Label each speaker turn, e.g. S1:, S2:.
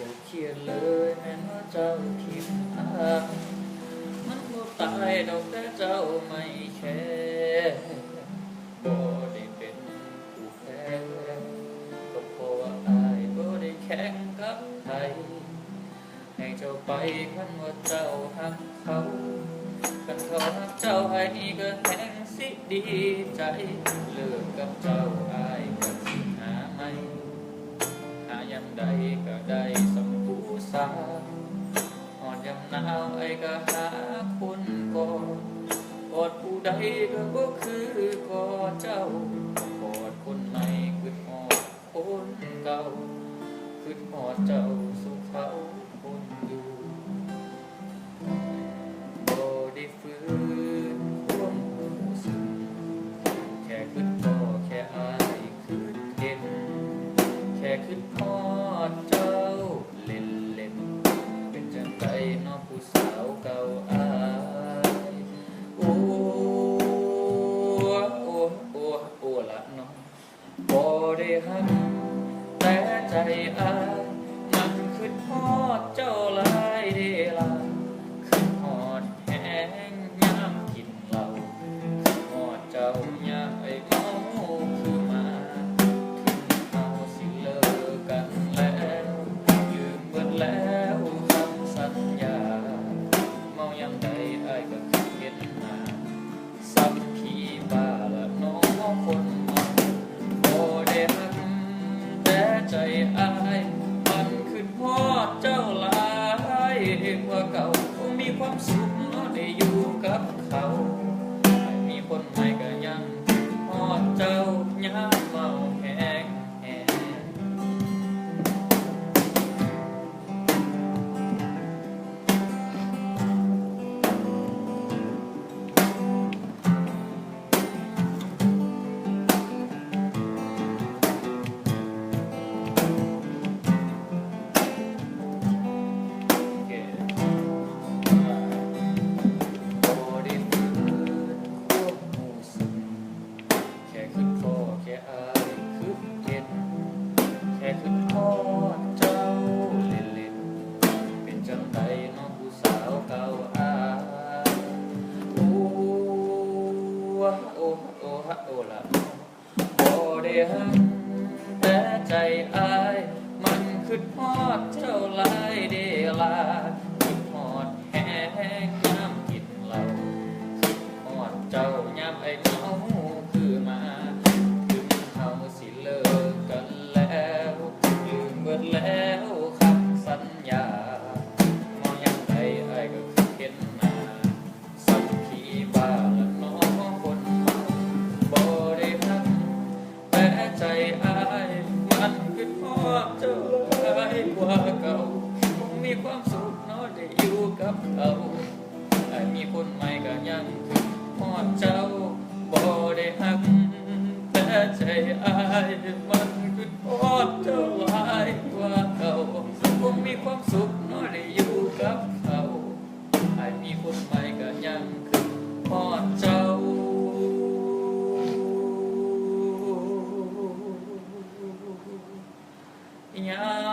S1: บ่เครียดเลยแม้ว่าเจ้าคิดทางมันบ่ตายดอกแต่เจ้าไม่แคร์บ่ได้เป็นผู้แพ้ก็เพราะว่าอายบ่ได้แข่งกับใครให้เจ้าไปคันว่าเจ้าหักเขาคันเขาหักเจ้าไอ้นี่ก็แห่งสิดีใจเลิกกับเจ้าอายก็สิหาไม่ ยามใดก็ได้สมผู้สาอ่อนยามหนาวไอ้ก็หาคนกอนกอดผู้ใดก็บ่คือกอดเจ้ากอดคนใหม่คือหอดคนเก่าคือหอดเจ้า อนเจ้า เล่นเล่นเป็นจังไดน้องผู้สาวเก่าอายโอ้โอ้โอ้โอ้ละน้องบ่ได้หักแต่ใจอายมันขึ้นฮอดเจ้าลา คนใหม่ พระโอละโอเด้หักแต่ใจอาย มันคือพอดเจ้าหลายเดลา อดเจ้าหลายกว่าเก่าคงมีความสุขเนาะได้อยู่กับเขาไอ้มีคนใหม่ก็ยังอดเจ้าบ่ได้หักแต่ใจอายมันขึ้นฮอดเจ้าหลายกว่าเก่าคงมีความสุขเนาะได้อยู่กับเขาไอ้มีคนใหม่ก็ยังขึ้นฮอดเจ้า ยา